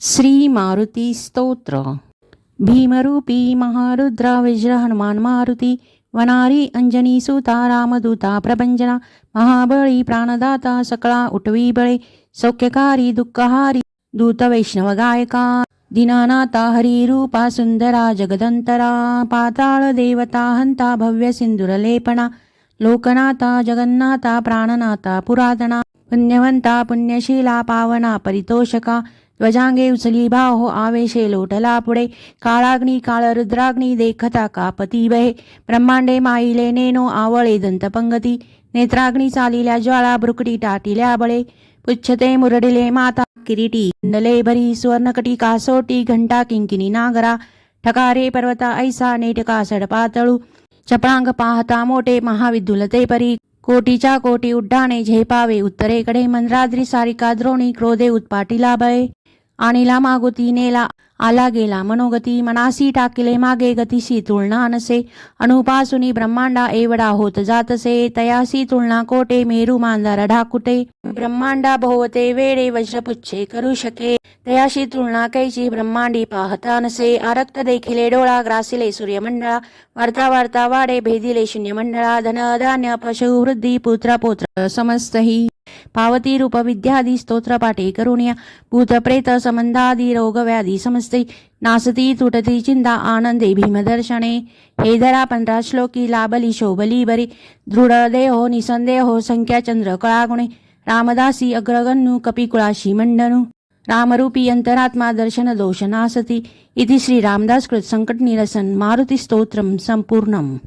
श्री मारुती स्तोत्र। भीमरूपी महारुद्र वज्र हनुमान मारुती वनारी अंजनी सुता रामदूता प्रभंजना महाबळी प्राणदाता सकळा उठवी बळे सौख्यकारी दुःखहारी दूत वैष्णव गायका दिनानाथा हरिरूपा सुंदरा जगदंतरा पाताळ देवता हंता भव्य सिंदुरलेपणा लोकनाथा जगन्नाथा प्राणनाथा पुरातना पुण्यवंता पुण्यशीला पावना परितोषका ધ્વજાંગે ઉછલી બાહો આવે છે લોટલા પુડે કાળાગ્નિ કાળ રુદ્રાગ્નિ દેખતા કાપતી વહે. બ્રહ્માંડે માઈલે નેનો આવળે દંત પંગતિ. નેત્રાગ્નિ ચાલીલા જ્વાળા ભ્રુકટી ટાટીલ્યા બળે. પુચ્છતે મુરડીલે માતા કિરીટી. નલે ભરી સુવર્ણકટી કાસોટી ઘંટા કિંકિની નાગરા. ઠકારે પર્વતા ઐસા નેટકા સડપાતળું ચપળાંગ પાહતા મોટે મહાવિદ્યુલતે પરી. કોટીચા કોટી ઉડ્ડાને ઝેપાવે ઉત્તરે કડે મંદ્રાદ્રી સારિકા દ્રોણી ક્રોધે ઉત્પાટી લાભે. आणिला मागुती नेला आला गेला मनोगती मनासी टाकिले मागे गतीशी तुलना नसे अनुपासुनी ब्रह्मांडा एवढा होत जातसे तयासी तुलना कोटे मेरू मांदार ढाकुटे ब्रह्मांडा भोवते वेडे वज्रपुच्छे करू शके तयाशी तुलना कैची ब्रह्मांडी पाहता नसे आरक्त देखिले डोळा ग्रासिले सूर्यमंडळा वार्ता वार्ता वाडे भेदिले शून्यमंडळा धन धान्य पशु वृद्धी पुत्र पुत्र समस्तही रूप विद्यादी स्तोत्र पाठे करुण्या। भूत प्रेत संबंधादी रोग समस्ते। नासती तुटती चिंता आनंदे भीमदर्शने। हे धरा पंधरा श्लोकी लाभली शोभली बरी। दृढ निसंदेहो संख्या चंद्र कळागुणे। रामदासी अग्रगण्यू कपिकुळाशी मंडनु। रामरूपी अंतरात्मा दर्शन दोष नासती। इति श्री रामदास कृत संकट निरसन मारुती स्तोत्रम संपूर्णम।